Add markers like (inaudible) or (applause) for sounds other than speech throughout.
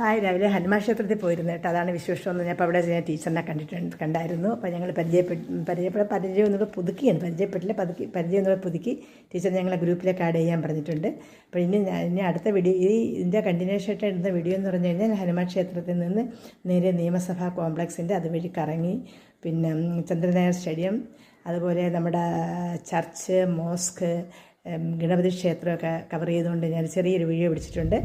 Hi രാവിലെ ഹനുമാൻ ക്ഷേത്രത്തിൽ പോയിരുന്നു കേട്ടോ. അതാണ് വിശേഷം എന്ന് ഞാൻ അവിടെ ഞാൻ ടീച്ചറിനെ കണ്ടിട്ടുണ്ട് കണ്ടായിരുന്നു. അപ്പോൾ ഞങ്ങൾ പരിചയപ്പെട്ട് പരിചയപ്പെട പരിചയം എന്നുള്ള പുതുക്കിയാണ് പരിചയപ്പെട്ടില്ല. പതുക്കി പരിചയം എന്നുള്ള പുതുക്കി ടീച്ചർ ഞങ്ങളെ ഗ്രൂപ്പിലേക്ക് ആഡ് ചെയ്യാൻ പറഞ്ഞിട്ടുണ്ട്. അപ്പോൾ ഇനി ഇനി അടുത്ത വീഡിയോ ഈ ഇതിന്റെ കണ്ടിന്യൂഷൻ ആയിട്ട് എടുത്ത വീഡിയോ എന്ന് പറഞ്ഞു കഴിഞ്ഞാൽ ഹനുമാൻ ക്ഷേത്രത്തിൽ നിന്ന് നേരെ നിയമസഭാ കോംപ്ലക്സിന്റെ അതുവഴി കറങ്ങി പിന്നെ ചന്ദ്രനായർ സ്റ്റേഡിയം അതുപോലെ നമ്മുടെ ചർച്ച് മോസ്ക് ഗണപതി ക്ഷേത്രമൊക്കെ കവർ ചെയ്തുകൊണ്ട് ഞാൻ ചെറിയൊരു വീഡിയോ പിടിച്ചിട്ടുണ്ട്.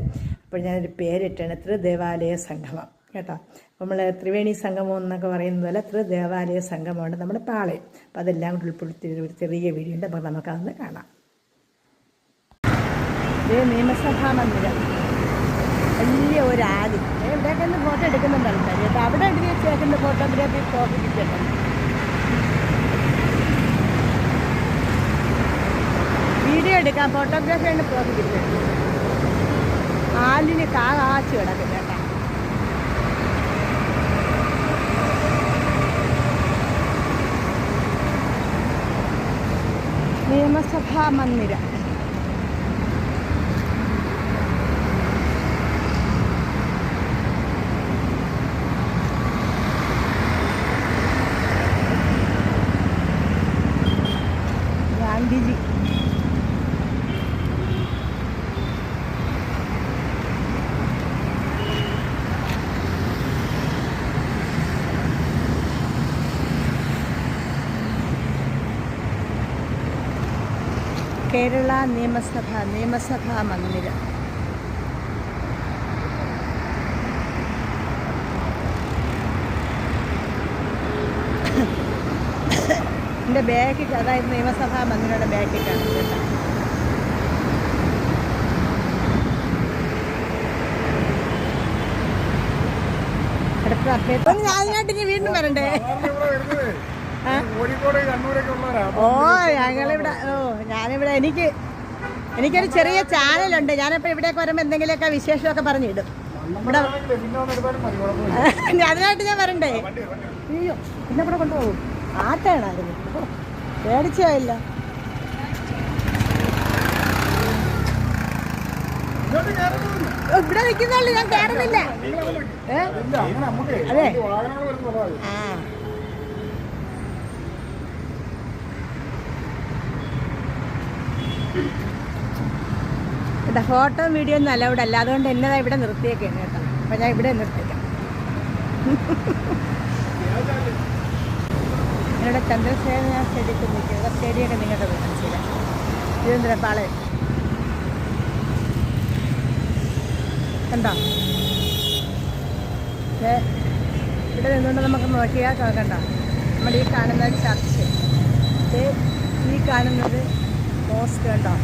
അപ്പോൾ ഞാനൊരു പേരിട്ടാണ് ത്രിദേവാലയ സംഗമം കേട്ടോ? നമ്മൾ ത്രിവേണി സംഗമം എന്നൊക്കെ പറയുന്നത് പോലെ ത്രിദേവാലയ സംഗമമാണ് നമ്മുടെ പാളയം. അപ്പോൾ അതെല്ലാം കൂടി ഉൾപ്പെടുത്തി ഒരു ചെറിയ വീഡിയോ ഉണ്ട്. അപ്പോൾ നമുക്കതൊന്ന് കാണാം. ഇത് നിയമസഭാ മന്ദിരം. വലിയ ഒരു ആദി. ഇവിടെയൊക്കെ ഫോട്ടോ എടുക്കുന്നുണ്ട് ആൾക്കാർ കേട്ടോ? അവിടെ എഴുതി വെച്ചേക്കുന്ന ഫോട്ടോഗ്രാഫി ഫോട്ടോ കിട്ടുന്നുണ്ട് വീഡിയോ എടുക്കാം ഫോട്ടോഗ്രാഫിയാണ് പ്രോഫിറ്റ് ആലിന് കാ കാച്ചു കിടക്കും കേട്ടാ. നിയമസഭാ മന്ദിരം. കേരള നിയമസഭ നിയമസഭാ മന്ദിരം. എന്റെ ബാക്കിൽ അതായത് നിയമസഭാ മന്ദിരയുടെ ബാക്കിൽ കാണുന്നത് കേട്ടോ അടുത്ത ഇനി വീണ്ടും വരണ്ടേ? ഓ ഞങ്ങളിവിടെ ഓ ഞാനിവിടെ എനിക്ക് എനിക്കൊരു ചെറിയ ചാനലുണ്ട്. ഞാനിപ്പോൾ ഇവിടെയൊക്കെ വരുമ്പോൾ എന്തെങ്കിലുമൊക്കെ വിശേഷമൊക്കെ പറഞ്ഞിടും. ഇവിടെ (laughs) അതിനായിട്ട് ഞാൻ വരണ്ടേ? അയ്യോ പിന്നെ ഇവിടെ കൊണ്ടുപോകും. ആട്ടാണായിരുന്നു. പേടിച്ചോ ഇല്ല ഇങ്ങോട്ട് കയറുന്നില്ല. ഓ, ഇവിടെ നിൽക്കുന്നുള്ളൂ ഞാൻ കയറുന്നില്ല അതെ. ആ. ഇവിടെ ഫോട്ടോ വീഡിയോ ഒന്നും അലൗഡ് അല്ല. അതുകൊണ്ട് എന്നതാ ഇവിടെ നിർത്തിയേക്കാണ് കേട്ടോ. അപ്പൊ ഞാൻ ഇവിടെ നിർത്തിക്കാം ഇവിടെ ചന്ദ്രശേഖര സ്റ്റേഡിയത്തിൽ നിൽക്കുക സ്റ്റേഡിയമൊക്കെ നിങ്ങളുടെ മനസ്സിലായി തിരുവനന്തപുരം പാളയം. കണ്ടോ? ഇവിടെ നിന്നുകൊണ്ട് നമുക്ക് നോക്കിയാൽ കണ്ട? നമ്മൾ ഈ കാണുന്ന ചർച്ച്. ഈ കാണുന്നത് മോസ്ക് കണ്ടോ?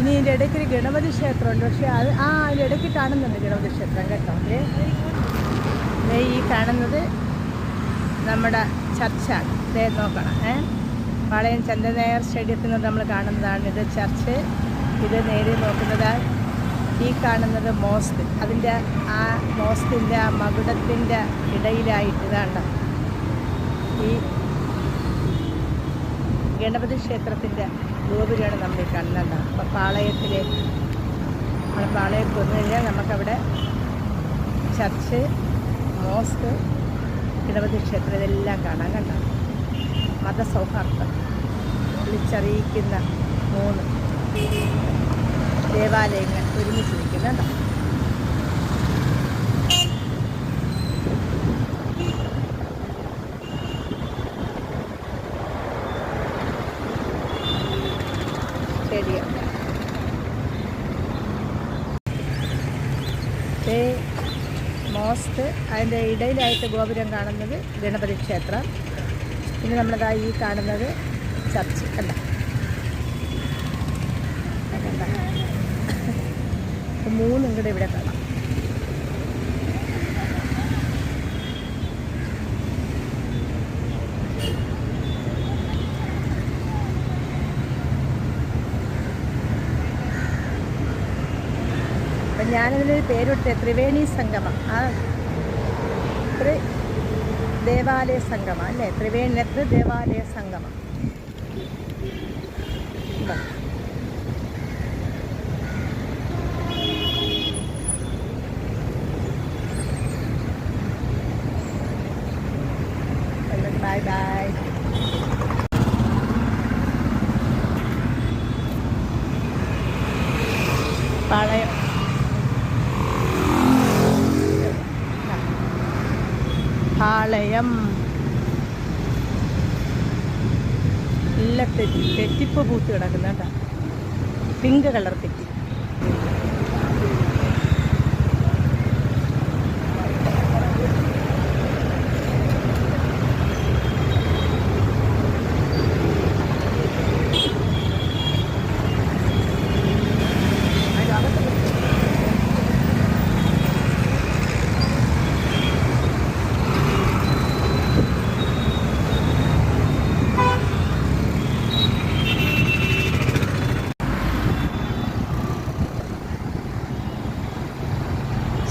ഇനി ഇതിന്റെ ഇടയ്ക്ക് ഒരു ഗണപതി ക്ഷേത്രമുണ്ട്. പക്ഷേ അത് ആ അതിന്റെ ഇടയ്ക്ക് കാണുന്നുണ്ട് ഗണപതി ക്ഷേത്രം കേട്ടോ. ദേ ഈ കാണുന്നത് നമ്മുടെ ചർച്ചാണ്. ദേ നോക്കണം ഏ? പാളയം ചന്ദ്രനായർ സ്റ്റേഡിയത്തിൽ നിന്ന് നമ്മൾ കാണുന്നതാണ് ഇത് ചർച്ച്. ഇത് നേരെ നോക്കുന്നത് ഈ കാണുന്നത് മോസ്ക്. അതിന്റെ ആ മോസ്കിന്റെ ആ മകുടത്തിന്റെ ഇടയിലായിട്ട് ഇതാണ്ട്. ഈ ഗണപതി ക്ഷേത്രത്തിന്റെ ഗോപുരമാണ് നമ്മൾ ഈ കാണുന്നത് അപ്പോൾ പാളയത്തിലെ നമ്മൾ പാളയത്ത് വന്നു കഴിഞ്ഞാൽ നമുക്കവിടെ ചർച്ച് മോസ്ക് ഗണപതി ക്ഷേത്രം ഇതെല്ലാം കാണാൻ കണ്ട? മതസൗഹാർദ്ദം വിളിച്ചറിയിക്കുന്ന മൂന്ന് ദേവാലയങ്ങൾ ഒരുമിച്ച് മോസ്ക് അതിന്റെ ഇടയിലായിട്ട് ഗോപുരം കാണുന്നത് ഗണപതി ക്ഷേത്രം. പിന്നെ നമ്മളതാ ഈ കാണുന്നത് ചർച്ച്. അല്ല മൂന്നും കൂടെ ഇവിടെ കാണാം. ഞാനതിനൊരു പേരിട്ട് ത്രിവേണി സംഗമം. ആ ത്രി ദേവാലയ സംഗമം അല്ലേ? ത്രിവേണിയത്ത് ദേവാലയ സംഗമം. ബൈ ബൈ പാളയം പാളയം നല്ല തെറ്റി തെറ്റിപ്പ് പൂത്ത് കിടക്കുന്ന കേട്ടോ. പിങ്ക് കളർ തെറ്റി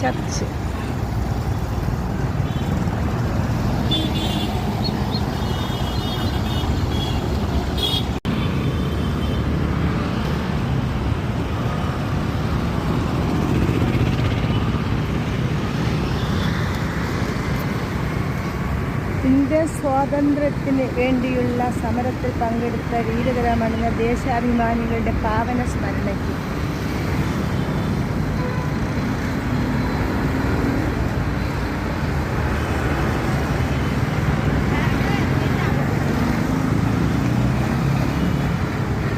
ചർച്ച് ഇന്ത്യ സ്വാതന്ത്ര്യത്തിന് വേണ്ടിയുള്ള സമരത്തിൽ പങ്കെടുത്ത വീരകരമണിഞ്ഞ ദേശാഭിമാനികളുടെ പാവന സ്മരണയ്ക്ക്.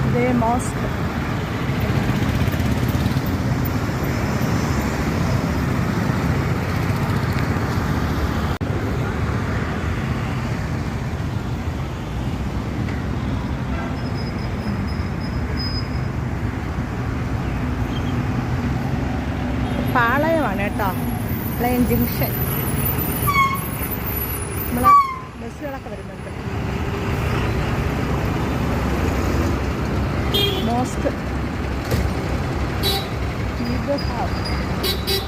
ഇതേ മോസ്ക് പാളയമാണ് കേട്ടോ പ്ലെയിൻ ജംഗ്ഷൻ നമ്മളെ ബസ്സുകളൊക്കെ വരുന്നുണ്ട്. മോസ്ക്. ഹാവ്.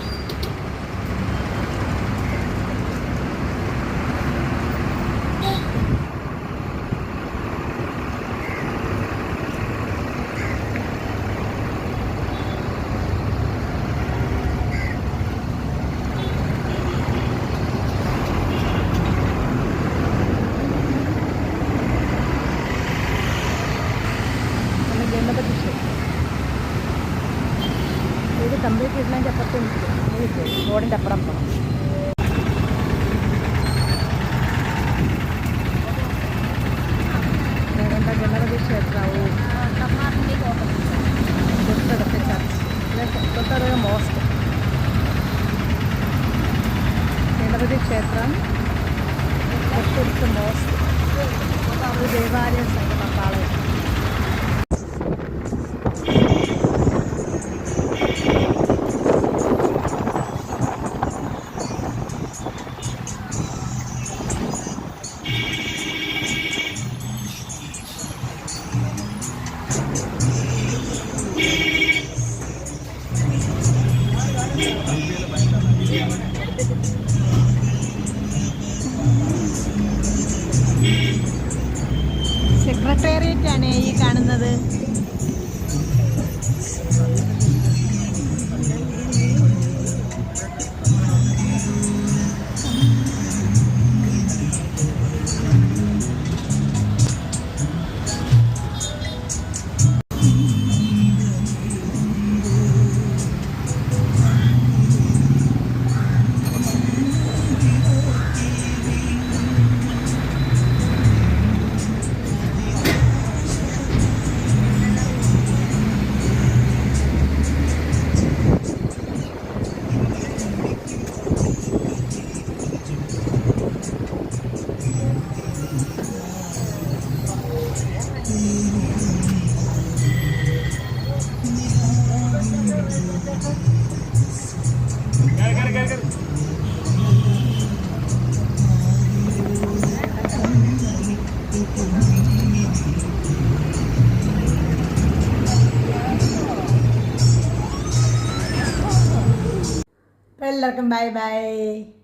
ഗണപതി ക്ഷേത്രം ഇത് കംപ്ലീറ്റ് ഇടണമെങ്കിൽ അപ്പുറത്തും റോഡിന്റെ അപ്പുറം പോകണം ഗണപതി ക്ഷേത്രവും തൊട്ടടുത്ത് ചർച്ച്. തൊട്ടടുത്ത് മോസ്ക് ഗണപതി ക്ഷേത്രം തൊട്ടടുത്ത് മോസ്ക് ഒരു ദേവാലയ സംഘം പാളയം ആണ് ഈ കാണുന്നത്? എല്ലാവർക്കും ബൈ ബൈ